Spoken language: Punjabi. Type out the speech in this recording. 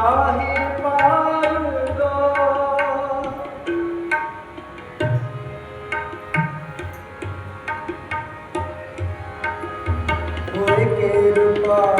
ਨਾਹੀ ਪਾਰੂਗਾ ਹੋਏ ਕਿਰਪਾ